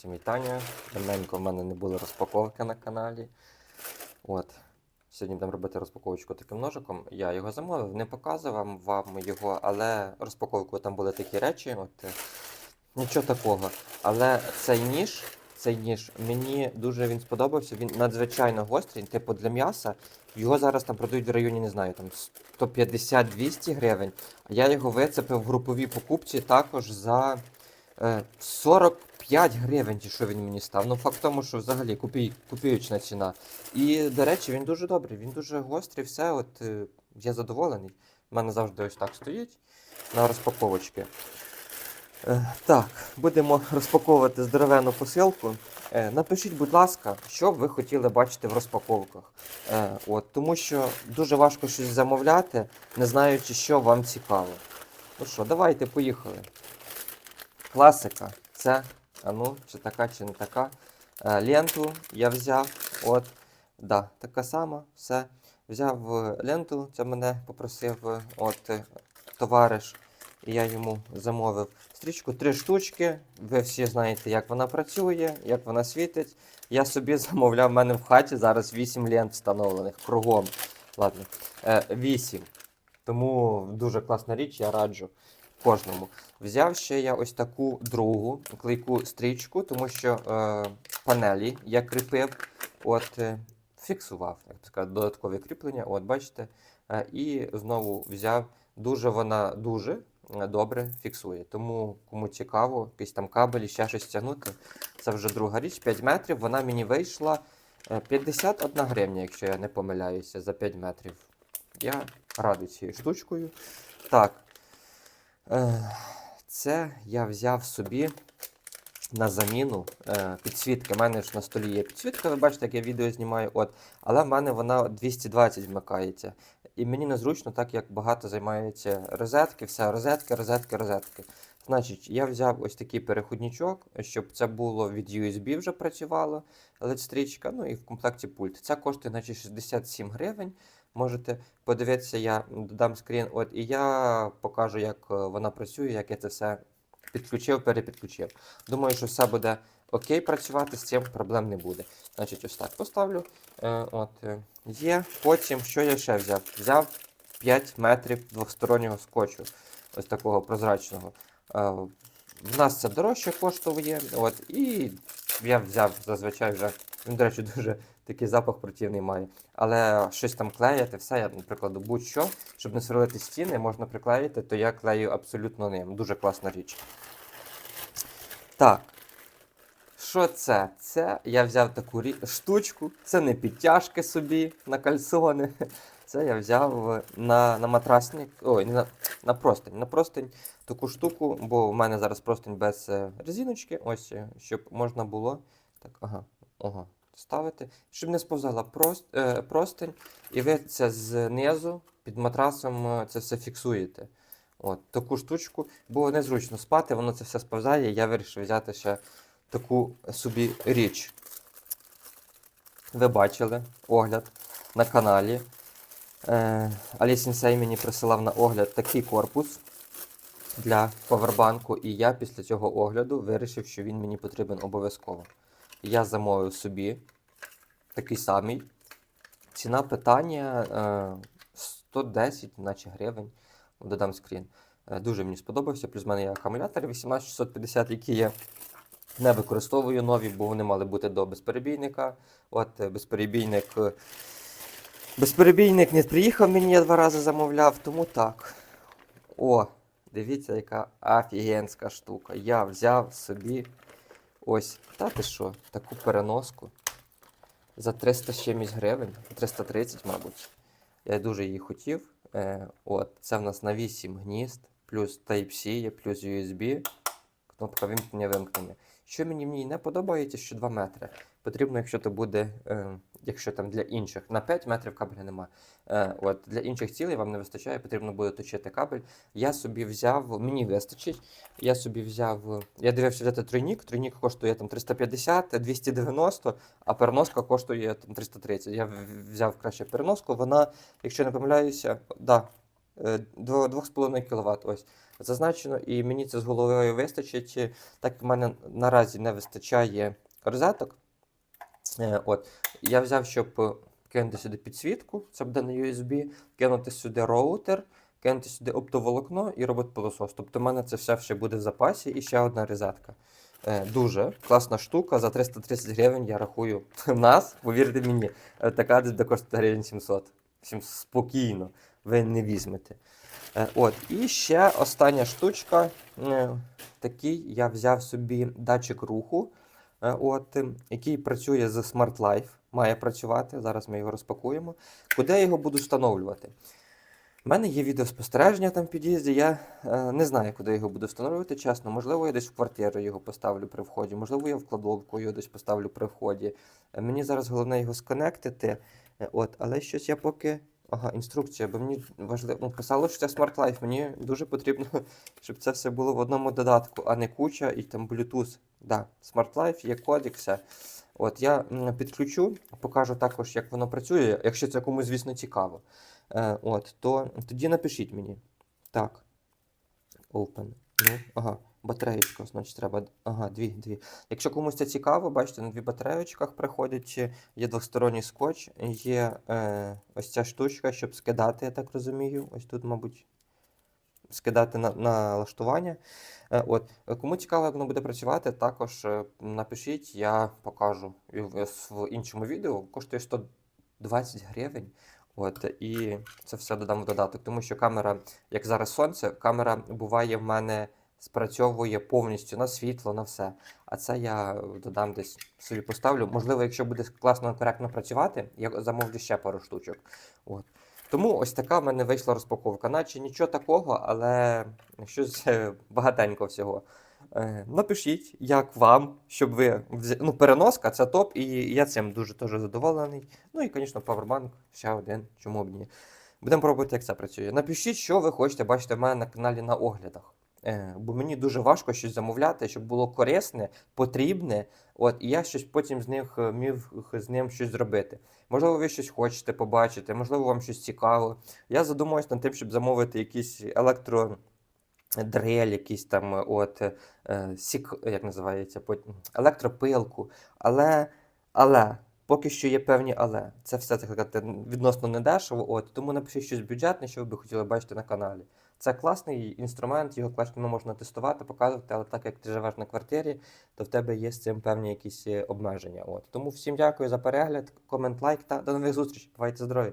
Всім вітання. Давненько в мене не були розпаковки на каналі. От. Сьогодні будемо робити розпаковочку таким ножиком. Я його замовив, не показував вам його, але розпаковкою там були такі речі. От. Е, нічого такого. Але цей ніж цей ніж мені дуже він сподобався. Він надзвичайно гострий, типу для м'яса. Його зараз там продають в районі, не знаю, там 150-200 гривень. А я його вицепив в груповій покупці також за е, 40. 5 гривень, що він мені став. Ну факт тому, що взагалі купі, купіючна ціна. І, до речі, він дуже добрий, він дуже гострий, все. от е, Я задоволений. У мене завжди ось так стоїть на розпаковочки. Е, так, будемо розпаковувати здоровену посилку. Е, напишіть, будь ласка, що б ви хотіли бачити в розпаковках. От, Тому що дуже важко щось замовляти, не знаючи, що вам цікаво. Ну що, давайте поїхали. Класика це а ну, чи така, чи не така. Е, ленту я взяв. От, да, така сама, все. Взяв е, ленту, це мене попросив е, от, товариш, і я йому замовив стрічку. Три штучки. Ви всі знаєте, як вона працює, як вона світить. Я собі замовляв в мене в хаті зараз 8 лент встановлених кругом. Ладно, е, 8. Тому дуже класна річ, я раджу кожному. Взяв ще я ось таку другу клейку стрічку, тому що е, панелі я кріпив, от, е, фіксував, як сказати, додаткові кріплення. От, бачите. Е, і знову взяв, дуже вона дуже е, добре фіксує. Тому кому цікаво, якісь там кабелі, ще щось тягнути. Це вже друга річ, 5 метрів. Вона мені вийшла е, 51 гривня, якщо я не помиляюся, за 5 метрів. Я радий цією штучкою. Так. Е, Це я взяв собі на заміну е, підсвітки. У мене ж на столі є підсвітка, ви бачите, як я відео знімаю, от, але в мене вона 220 вмикається. І мені незручно, так як багато займаються розетки, все, розетки, розетки, розетки. Значить, я взяв ось такий переходничок, щоб це було від USB вже працювало, LED-стрічка, ну і в комплекті пульт. Це коштує наче 67 гривень. Можете подивитися, я додам скрін, от і я покажу, як е, вона працює, як я це все підключив, перепідключив. Думаю, що все буде окей працювати, з цим проблем не буде. Значить, ось так поставлю. Е, от, е, є. Потім, що я ще взяв? Взяв 5 метрів двостороннього скотчу, ось такого прозрачного. В нас це дорожче коштує. От, і я взяв зазвичай вже. Він, до речі, дуже такий запах противний має. Але щось там клеїти, все, я, наприклад, будь-що, щоб не сверлити стіни, можна приклеїти, то я клею абсолютно ним. Дуже класна річ. Так. Що це? Це я взяв таку рі... штучку. Це не підтяжки собі на кальсони. Це я взяв на, на матрасник. Ой, на, на простень. На простень таку штуку, бо в мене зараз простень без е, резиночки. Ось, е, щоб можна було. Так, ага, ага, ставити. Щоб не сповзала е, простень, і ви це знизу під матрасом е, це все фіксуєте. От, таку штучку, бо незручно спати, воно це все сповзає. Я вирішив взяти ще таку собі річ. Ви бачили огляд на каналі. Е, Алі Сінсей мені присилав на огляд такий корпус для повербанку, і я після цього огляду вирішив, що він мені потрібен обов'язково. Я замовив собі такий самий. Ціна питання е, 110, наче гривень. Додам скрін. Е, Дуже мені сподобався. Плюс в мене є акумулятори 18650, які я не використовую нові, бо вони мали бути до безперебійника. От е, безперебійник. е, Безперебійник не приїхав мені, я два рази замовляв, тому так. О, дивіться, яка офігенська штука. Я взяв собі ось, та ти що, таку переноску за 300 з чимось гривень, 330, мабуть. Я дуже її хотів. Е, от, це в нас на 8 гнізд, плюс Type-C плюс USB, кнопка вимкнення вимкнення. Що мені в ній не подобається, що 2 метри. Потрібно, якщо то буде, е, якщо там для інших, на 5 метрів кабеля нема. Е, от, для інших цілей вам не вистачає, потрібно буде точити кабель. Я собі взяв, мені вистачить. Я собі взяв, я дивився взяти тройнік. Тройнік коштує там 350, 290, а переноска коштує там 330. Я взяв краще переноску. Вона, якщо не помиляюся, да, е, 2,5 кВт. Ось. зазначено, і мені це з головою вистачить, е, так в мене наразі не вистачає розеток. Е, От, я взяв, щоб е, кинути сюди підсвітку, це буде на USB, кинути сюди роутер, кинути сюди оптоволокно і робот пилосос. Тобто в мене це все ще буде в запасі і ще одна розетка. Е, дуже класна штука. За 330 гривень я рахую нас, повірте мені, така десь буде коштувати гривень 700. Всім спокійно, ви не візьмете. От, і ще остання штучка. Такий я взяв собі датчик руху, от, ем, який працює з Smart Life. Має працювати. Зараз ми його розпакуємо. Куди я його буду встановлювати? У мене є відеоспостереження там в під'їзді. Я е, не знаю, куди його буду встановлювати, чесно. Можливо, я десь в квартиру його поставлю при вході, можливо, я в кладовку його десь поставлю при вході. Е, мені зараз головне його сконектити. Е, от, але щось я поки. Ага, інструкція, бо мені важливо. Ну, писало, що це Smart Life. Мені дуже потрібно, щоб це все було в одному додатку, а не куча і там Bluetooth. Да, Smart Life, є кодик. От я підключу, покажу також, як воно працює, якщо це комусь, звісно, цікаво. Е, от, то тоді напишіть мені. Так. Open. Ну, ага, батареєчка, значить, треба. Ага, дві, дві. Якщо комусь це цікаво, бачите, на дві батареєчках приходять, е, є двосторонній скотч, є е, ось ця штучка, щоб скидати, я так розумію. Ось тут, мабуть, скидати на налаштування. Е, От, е, кому цікаво, як воно буде працювати, також е, напишіть, я покажу в, іншому відео. Коштує 120 гривень. От, і це все додам в додаток, тому що камера, як зараз сонце, камера буває в мене спрацьовує повністю на світло, на все. А це я додам десь собі поставлю. Можливо, якщо буде класно коректно працювати, я замовлю ще пару штучок. От. Тому ось така в мене вийшла розпаковка. Наче нічого такого, але щось е, багатенько всього. Е, Напишіть, як вам, щоб ви ну, переноска, це топ, і я цим дуже теж задоволений. Ну і, звісно, павербанк ще один, чому б ні. Будемо пробувати, як це працює. Напишіть, що ви хочете бачити в мене на каналі на оглядах. Е, бо мені дуже важко щось замовляти, щоб було корисне, потрібне, от, і я щось потім з них е, міг з ним щось зробити. Можливо, ви щось хочете побачити, можливо, вам щось цікаво. Я задумуюсь над тим, щоб замовити якісь електро. Дрель, якийсь там е, от е, сік, як називається, електропилку. Але, але, поки що є певні але. Це все так відносно недешево. От, тому напишіть щось бюджетне, що ви би хотіли бачити на каналі. Це класний інструмент, його класно можна тестувати, показувати, але так як ти живеш на квартирі, то в тебе є з цим певні якісь е, обмеження. От. Тому всім дякую за перегляд, комент, лайк та до нових зустрічей. Бувайте здорові!